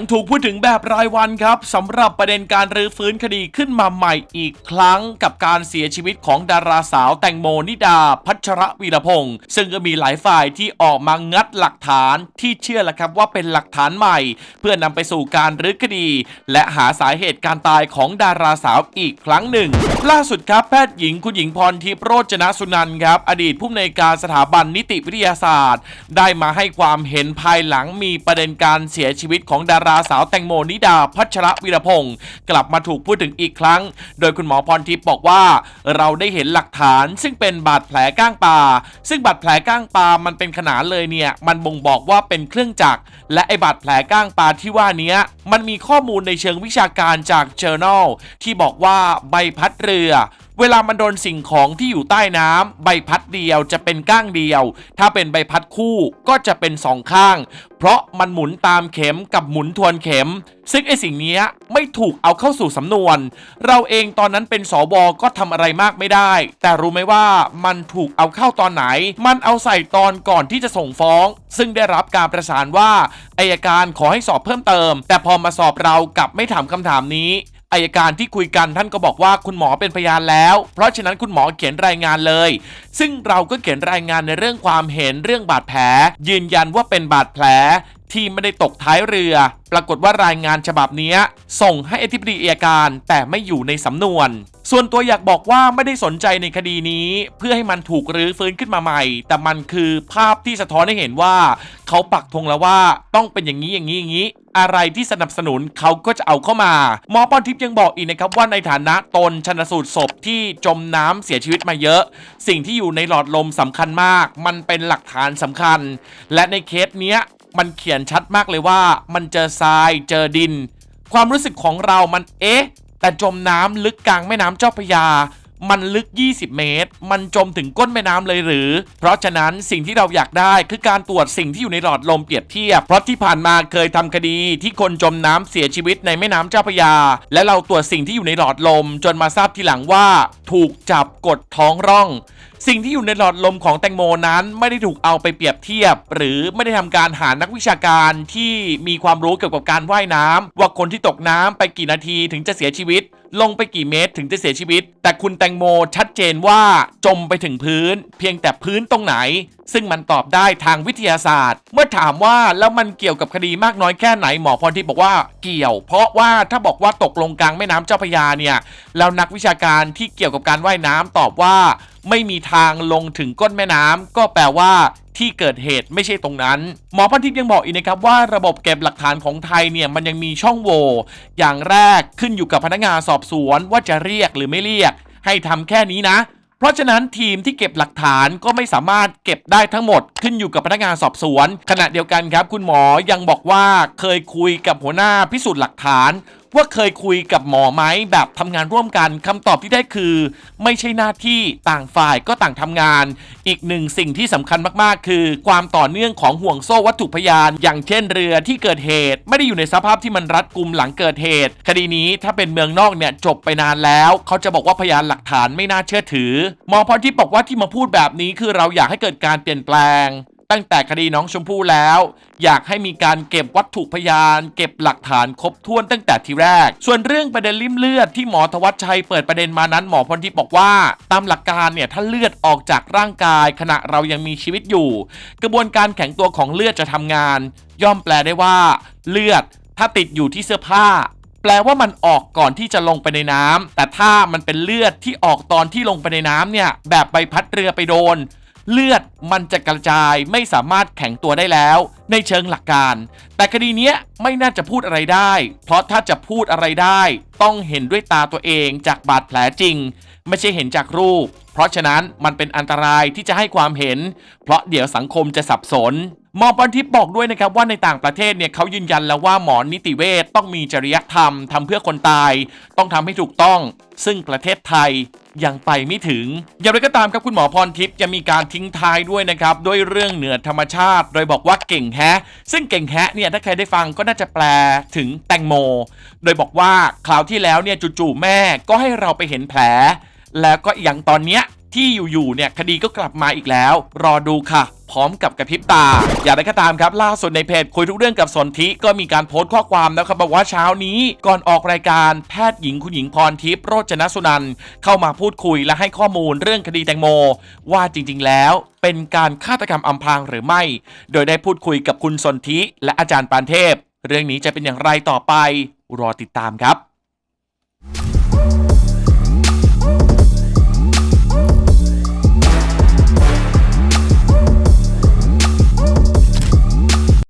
ยังถูกพูดถึงแบบรายวันครับสำหรับประเด็นการรื้อฟื้นคดีขึ้นมาใหม่อีกครั้งกับการเสียชีวิตของดาราสาวแตงโมนิดา พัชรวีรพงศ์ซึ่งก็มีหลายฝ่ายที่ออกมางัดหลักฐานที่เชื่อแหละครับว่าเป็นหลักฐานใหม่ เพื่อนำไปสู่การรื้อคดี และหาสาเหตุการตายของดาราสาวอีกครั้งหนึ่ง ล่าสุดครับแพทย์หญิงคุณหญิงพรทิพย์โรจนสุนันท์ครับอดีตผู้อำนวยการสถาบันนิติวิทยาศาสตร์ ได้มาให้ความเห็นภายหลังมีประเด็นการเสียชีวิตของดาราสาวแตงโมนิดาพัชรวีรพงศ์กลับมาถูกพูดถึงอีกครั้ง โดยคุณหมอพรทิพย์บอกว่า เราได้เห็นหลักฐานซึ่งเป็นบาดแผลก้างปลาซึ่งบาดแผลก้างปลามันเป็นขนาดเลยเนี่ย มันบ่งบอกว่าเป็นเครื่องจักรและไอบาดแผลก้างปลาที่ว่านี้มันมีข้อมูลในเชิงวิชาการจาก Journal ที่บอกว่าใบพัดเรือ เวลามันโดนสิ่งของที่อยู่ใต้น้ำใบพัดเดียวจะเป็นก้างเดียว ถ้าเป็นใบพัดคู่ก็จะเป็นสองข้าง เพราะมันหมุนตามเข็มกับหมุนทวนเข็ม ซึ่งไอสิ่งนี้ไม่ถูกเอาเข้าสู่สำนวน เราเองตอนนั้นเป็นสวก็ทำอะไรมากไม่ได้ แต่รู้ไหมว่ามันถูกเอาเข้าตอนไหน มันเอาใส่ตอนก่อนที่จะส่งฟ้อง ซึ่งได้รับการประสานว่าอายการขอให้สอบเพิ่มเติม แต่พอมาสอบเรากลับไม่ถามคำถามนี้ อายการที่คุยกันท่านก็บอกว่าคุณหมอเป็นพยานแล้ว เพราะฉะนั้นคุณหมอเขียนรายงานเลย ซึ่งเราก็เขียนรายงานในเรื่องความเห็นเรื่องบาดแผล ยืนยันว่าเป็นบาดแผล ที่ไม่ได้ตกท้ายเรือ ปรากฏว่ารายงานฉบับนี้ส่งให้อธิบดีอัยการ แต่ไม่อยู่ในสำนวน ส่วนตัวอยากบอกว่าไม่ได้สนใจในคดีนี้ เพื่อให้มันถูกรื้อฟื้นขึ้นมาใหม่ แต่มันคือภาพที่สะท้อนให้เห็นว่า เขาปักธงแล้วว่าต้องเป็นอย่างนี้อย่างนี้อย่างนี้ อะไรที่สนับสนุนเขาก็จะเอาเข้ามาหมอปอนทิพย์ยังบอกอีกนะครับว่าในฐานะตนชนสูตรศพที่จมน้ำเสียชีวิตมาเยอะ สิ่งที่อยู่ในหลอดลมสำคัญมาก มันเป็นหลักฐานสำคัญ และในเคสเนี้ย มันเขียนชัดมากเลยว่า มันเจอทรายเจอดิน ความรู้สึกของเรามันเอ๊ะ แต่จมน้ำลึกกลางแม่น้ำเจ้าพระยา มันลึก 20 เมตร มันจมถึงก้นแม่น้ำเลยหรือ เพราะฉะนั้นสิ่งที่เราอยากได้คือการตรวจสิ่งที่อยู่ในหลอดลมเปรียบเทียบ เพราะที่ผ่านมาเคยทำคดีที่คนจมน้ำเสียชีวิตในแม่น้ำเจ้าพระยา และเราตรวจสิ่งที่อยู่ในหลอดลม จนมาทราบทีหลังว่า ถูกจับกดท้องร่องสิ่งที่อยู่ในหลอดลมของแตงโมนั้น ไม่ได้ถูกเอาไปเปรียบเทียบ หรือไม่ได้ทำการหานักวิชาการที่มีความรู้เกี่ยวกับการว่ายน้ำว่าคนที่ตกน้ำไปกี่นาทีถึงจะเสียชีวิต ลงไปกี่เมตรถึงจะเสียชีวิต แต่คุณแตงโมชัดเจนว่าจมไปถึงพื้น เพียงแต่พื้นตรงไหน ซึ่งมันตอบได้ทางวิทยาศาสตร์ เมื่อถามว่าแล้วมันเกี่ยวกับคดีมากน้อยแค่ไหนหมอพรทิพย์บอกว่าเกี่ยว เพราะว่าถ้าบอกว่าตกลงกลางแม่น้ำเจ้าพยาเนี่ยแล้วนักวิชาการที่เกี่ยวกับการว่ายน้ำตอบว่า ไม่มีทางลงถึงก้นแม่น้ำก็แปลว่าที่เกิดเหตุไม่ใช่ตรงนั้น หมอพันทิพย์ยังบอกอีกนะครับว่าระบบเก็บหลักฐานของไทยเนี่ยมันยังมีช่องโหว่อย่างแรกขึ้นอยู่กับพนักงานสอบสวนว่าจะเรียกหรือไม่เรียก ให้ทำแค่นี้นะ เพราะฉะนั้นทีมที่เก็บหลักฐานก็ไม่สามารถเก็บได้ทั้งหมด ขึ้นอยู่กับพนักงานสอบสวน ขณะเดียวกันครับ คุณหมอยังบอกว่าเคยคุยกับหัวหน้าพิสูจน์หลักฐาน ว่าเคยคุยกับหมอไหมแบบทำงานร่วมกันคำตอบที่ได้คือ ไม่ใช่หน้าที่ต่างฝ่ายก็ต่างทำงาน อีกหนึ่งสิ่งที่สำคัญมากๆ คือ ความต่อเนื่องของห่วงโซ่วัตถุพยาน อย่างเช่นเรือที่เกิดเหตุ ไม่ได้อยู่ในสภาพที่มันรัดกุมหลังเกิดเหตุ คดีนี้ถ้าเป็นเมืองนอกเนี่ยจบไปนานแล้ว เขาจะบอกว่าพยานหลักฐานไม่น่าเชื่อถือหมอพรทิพย์บอกว่าที่มาพูดแบบนี้คือเราอยากให้เกิดการเปลี่ยนแปลง ตั้งแต่คดีน้องชมพู่แล้ว อยากให้มีการเก็บวัตถุพยาน เก็บหลักฐานครบถ้วนตั้งแต่ทีแรก ส่วนเรื่องประเด็นลิ่มเลือดที่หมอธวัชชัยเปิดประเด็นมานั้นหมอพรทิพย์บอกว่า ตามหลักการเนี่ยถ้าเลือดออกจากร่างกาย ขณะเรายังมีชีวิตอยู่ กระบวนการแข็งตัวของเลือดจะทำงาน ย่อมแปลได้ว่า เลือดถ้าติดอยู่ที่เสื้อผ้าแปลว่ามันออกก่อนที่จะลงไปในน้ำแต่ถ้ามันเป็นเลือดที่ออกตอนที่ลงไปในน้ำเนี่ย แบบใบพัดเรือไปโดน เลือดมันจะกระจายไม่สามารถแข็งตัวได้แล้ว ในเชิงหลักการ แต่คดีนี้ไม่น่าจะพูดอะไรได้ เพราะถ้าจะพูดอะไรได้ ต้องเห็นด้วยตาตัวเองจากบาดแผลจริง ไม่ใช่เห็นจากรูป เพราะฉะนั้นมันเป็นอันตรายที่จะให้ความเห็น เพราะเดี๋ยวสังคมจะสับสนหมอปอนทิพย์บอกด้วยนะครับว่าในต่างประเทศเนี่ยเขายืนยันแล้วว่าหมอนิติเวชต้องมีจริยธรรมทำเพื่อคนตาย ต้องทำให้ถูกต้อง ซึ่งประเทศไทย ยังไปไม่ถึง อย่างไรก็ตามครับคุณหมอพรทิพย์จะมีการทิ้งท้ายด้วยนะครับด้วยเรื่องเหนือธรรมชาติ โดยบอกว่าเก่งแฮะ ซึ่งเก่งแฮะเนี่ยถ้าใครได้ฟังก็น่าจะแปลถึงแตงโม โดยบอกว่าคราวที่แล้วเนี่ยจู่ๆแม่ก็ให้เราไปเห็นแผล แล้วก็อย่างตอนเนี้ย ที่อยู่ๆเนี่ยคดีก็กลับมาอีกแล้ว รอดูค่ะ พร้อมกับกระพริบตา อย่างไรก็ตามครับ ล่าสุดในเพจคุยทุกเรื่องกับสนธิก็มีการโพสต์ข้อความนะครับบอกว่าเช้านี้ก่อนออกรายการแพทย์หญิงคุณหญิงพรทิพย์โรจนสุนันเข้ามาพูดคุยและให้ข้อมูลเรื่องคดีแตงโม ว่าจริง ๆ แล้วเป็นการฆาตกรรมอำพรางหรือไม่ โดยได้พูดคุยกับคุณสนธิและอาจารย์ปานเทพ เรื่องนี้จะเป็นอย่างไรต่อไป รอติดตามครับ